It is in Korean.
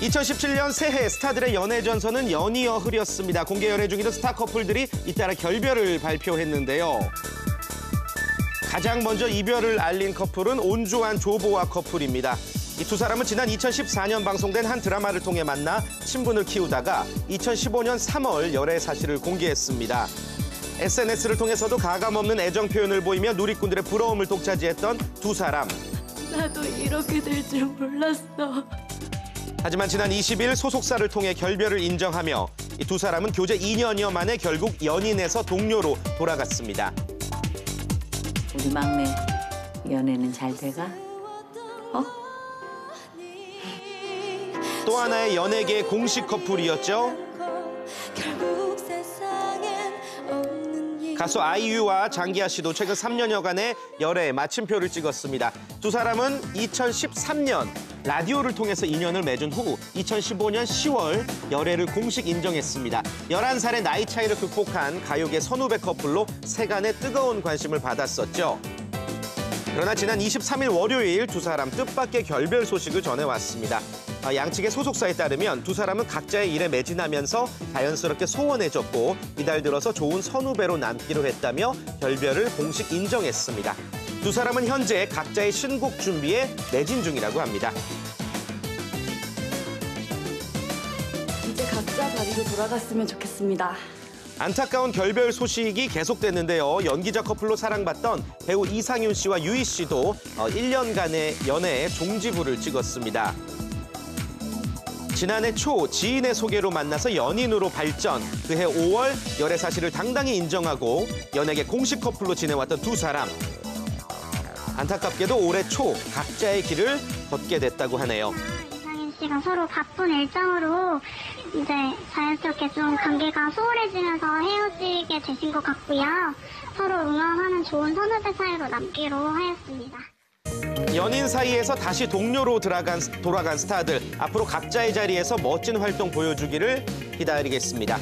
2017년 새해 스타들의 연애 전선은 연이어 흐렸습니다. 공개 연애 중이던 스타 커플들이 잇따라 결별을 발표했는데요. 가장 먼저 이별을 알린 커플은 온주한 조보아 커플입니다. 이 두 사람은 지난 2014년 방송된 한 드라마를 통해 만나 친분을 키우다가 2015년 3월 열애 사실을 공개했습니다. SNS를 통해서도 가감없는 애정 표현을 보이며 누리꾼들의 부러움을 독차지했던 두 사람. 나도 이렇게 될 줄 몰랐어. 하지만 지난 20일 소속사를 통해 결별을 인정하며 이두 사람은 교제 2년여 만에 결국 연인에서 동료로 돌아갔습니다. 우리 막내 연애는 잘 돼가? 어? 또 하나의 연예계 공식 커플이었죠. 가수 아이유와 장기하 씨도 최근 3년여간의 열애에 마침표를 찍었습니다. 두 사람은 2013년 라디오를 통해서 인연을 맺은 후 2015년 10월 열애를 공식 인정했습니다. 11살의 나이 차이를 극복한 가요계 선후배 커플로 세간의 뜨거운 관심을 받았었죠. 그러나 지난 23일 월요일 두 사람 뜻밖의 결별 소식을 전해왔습니다. 아, 양측의 소속사에 따르면 두 사람은 각자의 일에 매진하면서 자연스럽게 소원해졌고 이달 들어서 좋은 선후배로 남기로 했다며 결별을 공식 인정했습니다. 두 사람은 현재 각자의 신곡 준비에 매진 중이라고 합니다. 이제 각자 자리로 돌아갔으면 좋겠습니다. 안타까운 결별 소식이 계속됐는데요. 연기자 커플로 사랑받던 배우 이상윤 씨와 유희 씨도 어, 1년간의 연애에 종지부를 찍었습니다. 지난해 초 지인의 소개로 만나서 연인으로 발전. 그해 5월 열애 사실을 당당히 인정하고 연예계 공식 커플로 지내왔던 두 사람. 안타깝게도 올해 초 각자의 길을 걷게 됐다고 하네요. 이상인 씨가 서로 바쁜 일정으로 이제 자연스럽게 좀 관계가 소홀해지면서 헤어지게 되신 것 같고요. 서로 응원하는 좋은 선후배 사이로 남기로 하였습니다. 연인 사이에서 다시 동료로 들어간, 돌아간 스타들 앞으로 각자의 자리에서 멋진 활동 보여주기를 기다리겠습니다.